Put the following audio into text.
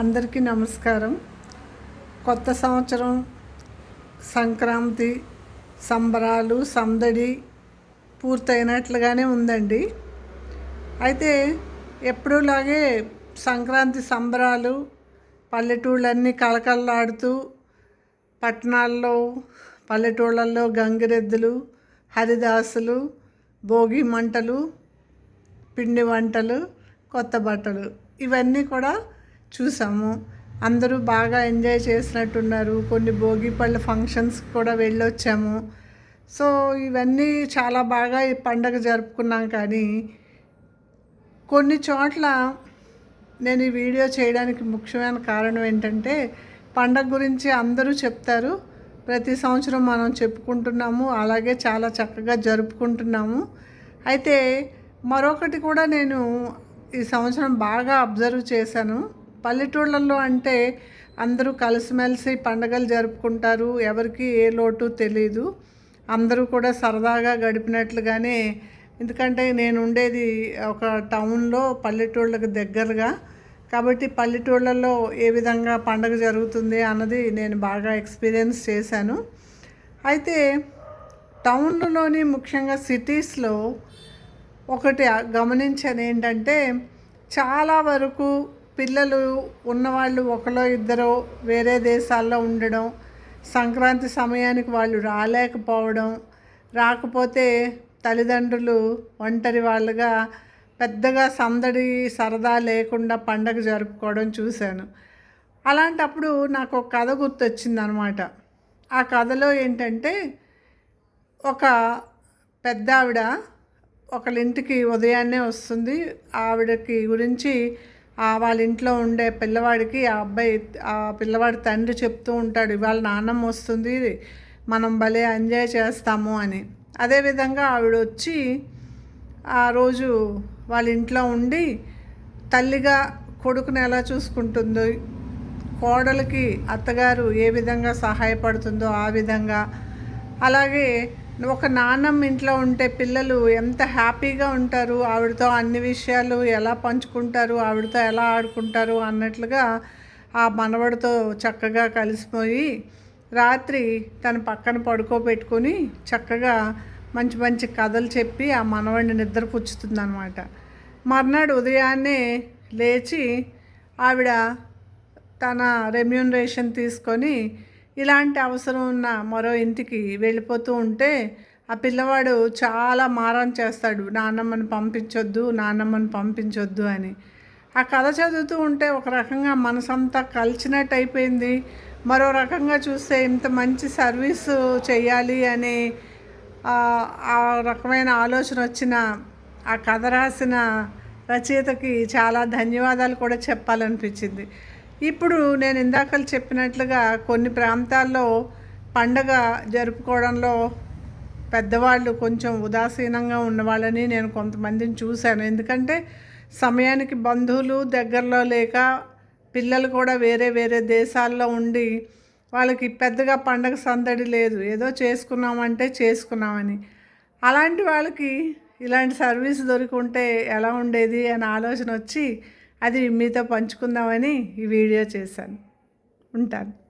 అందరికీ నమస్కారం. కొత్త సంవత్సరం సంక్రాంతి సంబరాలు సందడి పూర్తయినట్లుగానే ఉందండి. అయితే ఎప్పుడూలాగే సంక్రాంతి సంబరాలు పల్లెటూళ్ళన్నీ కళకళలాడుతూ పట్టణాల్లో పల్లెటూళ్ళల్లో గంగిరెద్దులు హరిదాసులు భోగి మంటలు పిండి వంటలు కొత్త బట్టలు ఇవన్నీ కూడా చూసాము. అందరూ బాగా ఎంజాయ్ చేసినట్టున్నారు. కొన్ని భోగి పళ్ళ ఫంక్షన్స్ కూడా వెళ్ళొచ్చాము. సో ఇవన్నీ చాలా బాగా ఈ పండగ జరుపుకున్నాం కానీ కొన్ని చోట్ల నేను ఈ వీడియో చేయడానికి ముఖ్యమైన కారణం ఏంటంటే పండగ గురించి అందరూ చెప్తారు. ప్రతి సంవత్సరం మనం చెప్పుకుంటున్నాము. అలాగే చాలా చక్కగా జరుపుకుంటున్నాము. అయితే మరొకటి కూడా నేను ఈ సంవత్సరం బాగా అబ్జర్వ్ చేశాను. పల్లెటూళ్ళల్లో అంటే అందరూ కలిసిమెలిసి పండగలు జరుపుకుంటారు. ఎవరికి ఏ లోటు తెలియదు అందరూ కూడా సరదాగా గడిపినట్లుగానే ఎందుకంటే నేను ఉండేది ఒక టౌన్లో పల్లెటూళ్ళకి దగ్గరగా. కాబట్టి పల్లెటూళ్ళల్లో ఏ విధంగా పండగ జరుగుతుంది అన్నది నేను బాగా ఎక్స్పీరియన్స్ చేశాను. అయితే టౌన్లోని ముఖ్యంగా సిటీస్లో ఒకటి గమనించాను ఏంటంటే చాలా వరకు పిల్లలు ఉన్నవాళ్ళు ఒకలో ఇద్దరు వేరే దేశాల్లో ఉండడం సంక్రాంతి సమయానికి వాళ్ళు రాలేకపోవడం రాకపోతే తల్లిదండ్రులు ఒంటరి వాళ్ళుగా పెద్దగా సందడి సరదా లేకుండా పండగ జరుపుకోవడం చూశాను. అలాంటప్పుడు నాకు ఒక కథ గుర్తొచ్చింది అనమాట ఆ కథలో ఏంటంటే ఒక పెద్ద ఆవిడ ఒకళ్ళ ఇంటికి ఉదయాన్నే వస్తుంది. ఆవిడకి గురించి వాళ్ళ ఇంట్లో ఉండే పిల్లవాడికి ఆ అబ్బాయి ఆ పిల్లవాడి తండ్రి చెప్తూ ఉంటాడు ఇవాళ నాన్నమ్మ వస్తుంది మనం భలే ఎంజాయ్ చేస్తాము అని. అదేవిధంగా ఆవిడ వచ్చి ఆ రోజు వాళ్ళ ఇంట్లో ఉండి తల్లిగా కొడుకుని ఎలా చూసుకుంటుందో కోడలికి అత్తగారు ఏ విధంగా సహాయపడుతుందో ఆ విధంగా. అలాగే ఒక నాన్నమ్మ ఇంట్లో ఉంటే పిల్లలు ఎంత హ్యాపీగా ఉంటారు ఆవిడతో అన్ని విషయాలు ఎలా పంచుకుంటారు ఆవిడతో ఎలా ఆడుకుంటారు అన్నట్లుగా ఆ మనవడితో చక్కగా కలిసిపోయి రాత్రి తన పక్కన పడుకోబెట్టుకొని చక్కగా మంచి మంచి కథలు చెప్పి ఆ మనవాడిని నిద్రపుచ్చుతుంది అనమాట మర్నాడు ఉదయాన్నే లేచి ఆవిడ తన రెమ్యూనరేషన్ తీసుకొని ఇలాంటి అవసరం ఉన్న మరో ఇంటికి వెళ్ళిపోతూ ఉంటే ఆ పిల్లవాడు చాలా మారం చేస్తాడు. నాన్నమ్మని పంపించొద్దు నాన్నమ్మని పంపించొద్దు అని. ఆ కథ చదువుతూ ఉంటే ఒక రకంగా మనసంతా కలిసినట్టు అయిపోయింది. మరో రకంగా చూస్తే ఇంత మంచి సర్వీసు చేయాలి అని ఆ రకమైన ఆలోచన వచ్చిన ఆ కథ రాసిన రచయితకి చాలా ధన్యవాదాలు కూడా చెప్పాలనిపించింది. ఇప్పుడు నేను ఇందాకలు చెప్పినట్లుగా కొన్ని ప్రాంతాల్లో పండగ జరుపుకోవడంలో పెద్దవాళ్ళు కొంచెం ఉదాసీనంగా ఉన్నవాళ్ళని నేను కొంతమందిని చూశాను. ఎందుకంటే సమయానికి బంధువులు దగ్గరలో లేక పిల్లలు కూడా వేరే వేరే దేశాల్లో ఉండి వాళ్ళకి పెద్దగా పండగ సందడి లేదు. ఏదో చేసుకున్నామంటే చేసుకున్నామని. అలాంటి వాళ్ళకి ఇలాంటి సర్వీస్ దొరికి ఉంటే ఎలా ఉండేది అనే ఆలోచన వచ్చి అది మీతో పంచుకుందామని ఈ వీడియో చేశాను. ఉంటాను.